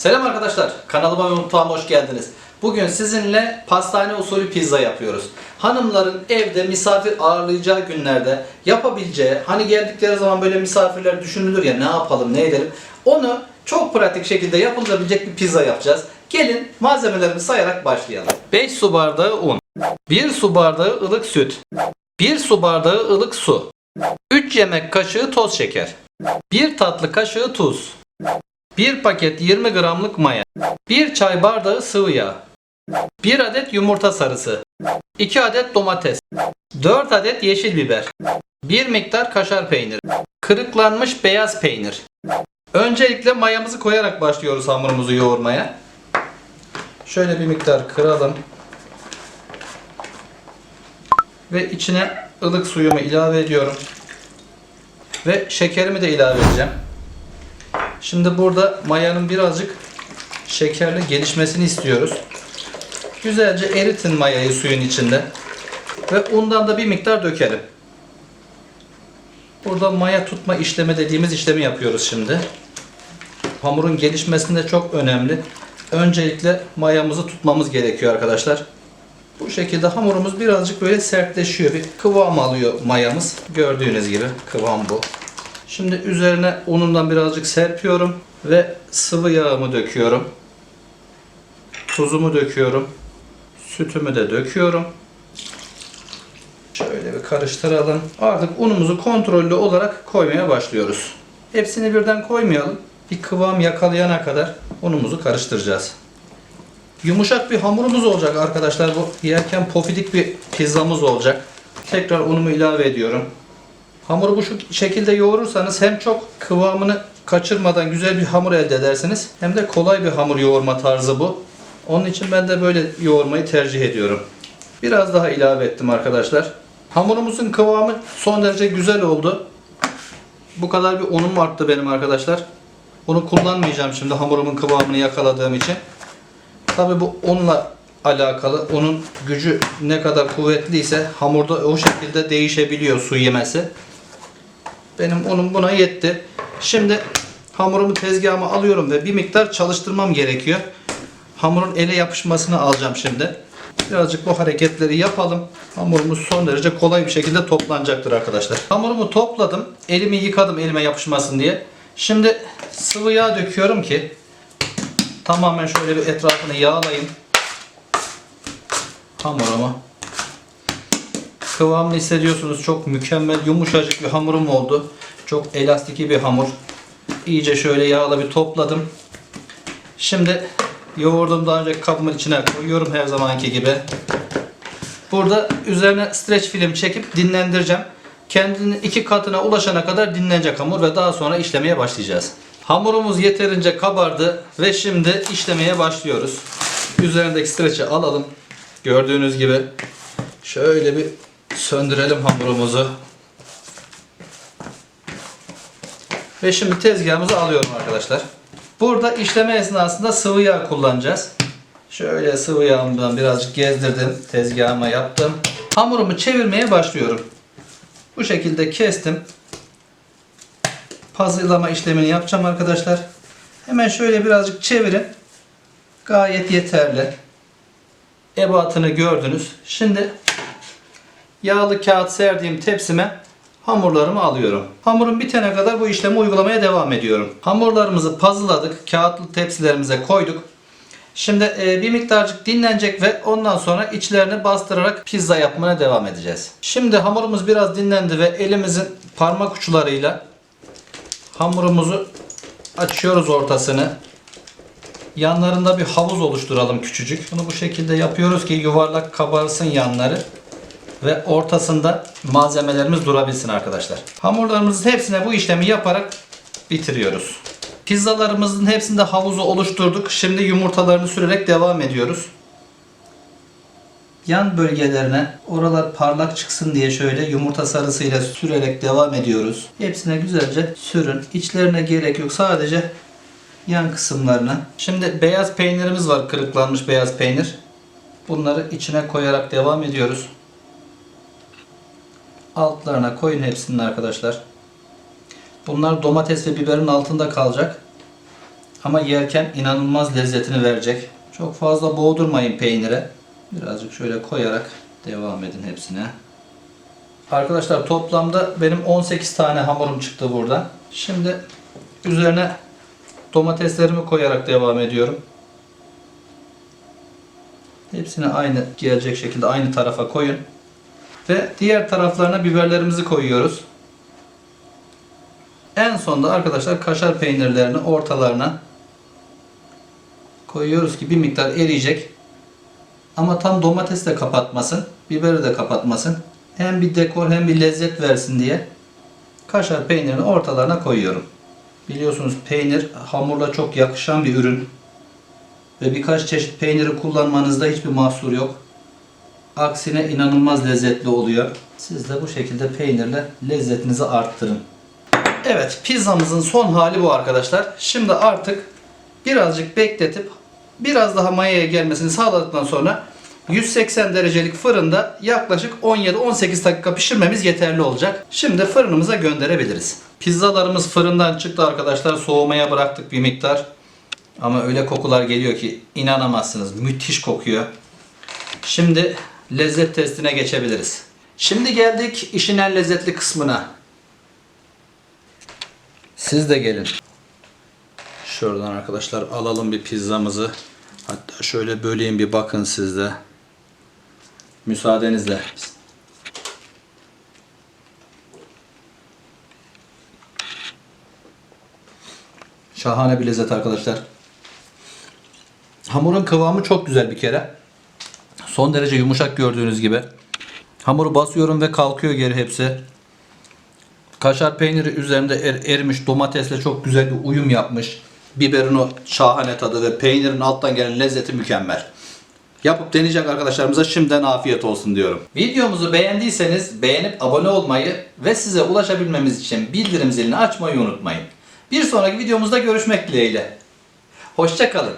Selam arkadaşlar, kanalıma ve mutfağıma hoş geldiniz. Bugün sizinle pastane usulü pizza yapıyoruz. Hanımların evde misafir ağırlayacağı günlerde yapabileceği, hani geldikleri zaman böyle misafirler düşünülür ya ne yapalım ne edelim. Onu çok pratik şekilde yapılabilecek bir pizza yapacağız. Gelin malzemelerimizi sayarak başlayalım. 5 su bardağı un, 1 su bardağı ılık süt, 1 su bardağı ılık su, 3 yemek kaşığı toz şeker, 1 tatlı kaşığı tuz, 1 paket 20 gramlık maya, 1 çay bardağı sıvı yağ, 1 adet yumurta sarısı, 2 adet domates, 4 adet yeşil biber, 1 miktar kaşar peyniri, kırıklanmış beyaz peynir. Öncelikle mayamızı koyarak başlıyoruz hamurumuzu yoğurmaya. Şöyle bir miktar kıralım. Ve içine ılık suyumu ilave ediyorum. Ve şekerimi de ilave edeceğim. Şimdi burada mayanın birazcık şekerli gelişmesini istiyoruz. Güzelce eritin mayayı suyun içinde. Ve undan da bir miktar dökelim. Burada maya tutma işlemi dediğimiz işlemi yapıyoruz şimdi. Hamurun gelişmesinde çok önemli. Öncelikle mayamızı tutmamız gerekiyor arkadaşlar. Bu şekilde hamurumuz birazcık böyle sertleşiyor. Bir kıvam alıyor mayamız. Gördüğünüz gibi kıvam bu. Şimdi üzerine unundan birazcık serpiyorum ve sıvı yağımı döküyorum. Tuzumu döküyorum. Sütümü de döküyorum. Şöyle bir karıştıralım. Artık unumuzu kontrollü olarak koymaya başlıyoruz. Hepsini birden koymayalım. Bir kıvam yakalayana kadar unumuzu karıştıracağız. Yumuşak bir hamurumuz olacak arkadaşlar. Bu yerken pofidik bir pizzamız olacak. Tekrar unumu ilave ediyorum. Hamuru bu şekilde yoğurursanız hem çok kıvamını kaçırmadan güzel bir hamur elde edersiniz. Hem de kolay bir hamur yoğurma tarzı bu. Onun için ben de böyle yoğurmayı tercih ediyorum. Biraz daha ilave ettim arkadaşlar. Hamurumuzun kıvamı son derece güzel oldu. Bu kadar bir unum arttı benim arkadaşlar. Bunu kullanmayacağım şimdi hamurumun kıvamını yakaladığım için. Tabi bu unla alakalı. Onun gücü ne kadar kuvvetliyse hamurda o şekilde değişebiliyor su yemesi. Benim unum buna yetti. Şimdi hamurumu tezgahıma alıyorum ve bir miktar çalıştırmam gerekiyor. Hamurun ele yapışmasını alacağım şimdi. Birazcık bu hareketleri yapalım. Hamurumuz son derece kolay bir şekilde toplanacaktır arkadaşlar. Hamurumu topladım. Elimi yıkadım elime yapışmasın diye. Şimdi sıvı yağ döküyorum ki tamamen şöyle bir etrafını yağlayayım. Hamurumu. Kıvamını hissediyorsunuz. Çok mükemmel, yumuşacık bir hamurum oldu. Çok elastiki bir hamur. İyice şöyle yağla bir topladım. Şimdi yoğurdum daha önce kabımın içine koyuyorum her zamanki gibi. Burada üzerine streç film çekip dinlendireceğim. Kendinin iki katına ulaşana kadar dinlenecek hamur ve daha sonra işlemeye başlayacağız. Hamurumuz yeterince kabardı ve şimdi işlemeye başlıyoruz. Üzerindeki streçi alalım. Gördüğünüz gibi şöyle bir söndürelim hamurumuzu. Ve şimdi tezgahımızı alıyorum arkadaşlar. Burada işleme esnasında sıvı yağ kullanacağız. Şöyle sıvı yağımdan birazcık gezdirdim. Tezgahıma yaptım. Hamurumu çevirmeye başlıyorum. Bu şekilde kestim. Pazılama işlemini yapacağım arkadaşlar. Hemen şöyle birazcık çevirin. Gayet yeterli. Ebatını gördünüz. Şimdi yağlı kağıt serdiğim tepsime hamurlarımı alıyorum. Hamurum bitene kadar bu işlemi uygulamaya devam ediyorum. Hamurlarımızı puzzle'ladık. Kağıtlı tepsilerimize koyduk. Şimdi e, bir miktarcık dinlenecek ve ondan sonra içlerini bastırarak pizza yapmaya devam edeceğiz. Şimdi hamurumuz biraz dinlendi ve elimizin parmak uçlarıyla hamurumuzu açıyoruz ortasını. Yanlarında bir havuz oluşturalım küçücük. Bunu bu şekilde yapıyoruz ki yuvarlak kabarsın yanları ve ortasında malzemelerimiz durabilsin arkadaşlar. Hamurlarımızın hepsine bu işlemi yaparak bitiriyoruz. Pizzalarımızın hepsinde havuzu oluşturduk. Şimdi yumurtalarını sürerek devam ediyoruz. Yan bölgelerine oralar parlak çıksın diye şöyle yumurta sarısıyla sürerek devam ediyoruz. Hepsine güzelce sürün. İçlerine gerek yok. Sadece yan kısımlarına. Şimdi beyaz peynirimiz var. Kırıklanmış beyaz peynir. Bunları içine koyarak devam ediyoruz. Altlarına koyun hepsini arkadaşlar. Bunlar domates ve biberin altında kalacak. Ama yerken inanılmaz lezzetini verecek. Çok fazla boğdurmayın peynire. Birazcık şöyle koyarak devam edin hepsine. Arkadaşlar toplamda benim 18 tane hamurum çıktı burada. Şimdi üzerine domateslerimi koyarak devam ediyorum. Hepsini aynı gelecek şekilde aynı tarafa koyun. Ve diğer taraflarına biberlerimizi koyuyoruz. En sonda arkadaşlar kaşar peynirlerini ortalarına koyuyoruz ki bir miktar eriyecek. Ama tam domates de kapatmasın, biberi de kapatmasın. Hem bir dekor hem bir lezzet versin diye kaşar peynirini ortalarına koyuyorum. Biliyorsunuz peynir hamurla çok yakışan bir ürün. Ve birkaç çeşit peyniri kullanmanızda hiçbir mahsur yok. Aksine inanılmaz lezzetli oluyor. Siz de bu şekilde peynirle lezzetinizi arttırın. Evet pizzamızın son hali bu arkadaşlar. Şimdi artık birazcık bekletip biraz daha mayaya gelmesini sağladıktan sonra 180 derecelik fırında yaklaşık 17-18 dakika pişirmemiz yeterli olacak. Şimdi fırınımıza gönderebiliriz. Pizzalarımız fırından çıktı arkadaşlar. Soğumaya bıraktık bir miktar. Ama öyle kokular geliyor ki inanamazsınız. Müthiş kokuyor. Şimdi lezzet testine geçebiliriz. Şimdi geldik işin en lezzetli kısmına. Siz de gelin. Şuradan arkadaşlar alalım bir pizzamızı. Hatta şöyle böleyim bir bakın siz de. Müsaadenizle. Şahane bir lezzet arkadaşlar. Hamurun kıvamı çok güzel bir kere. Son derece yumuşak gördüğünüz gibi. Hamuru basıyorum ve kalkıyor geri hepsi. Kaşar peyniri üzerinde er- erimiş domatesle çok güzel bir uyum yapmış. Biberin o şahane tadı ve peynirin alttan gelen lezzeti mükemmel. Yapıp deneyecek arkadaşlarımıza şimdiden afiyet olsun diyorum. Videomuzu beğendiyseniz beğenip abone olmayı ve size ulaşabilmemiz için bildirim zilini açmayı unutmayın. Bir sonraki videomuzda görüşmek dileğiyle. Hoşçakalın.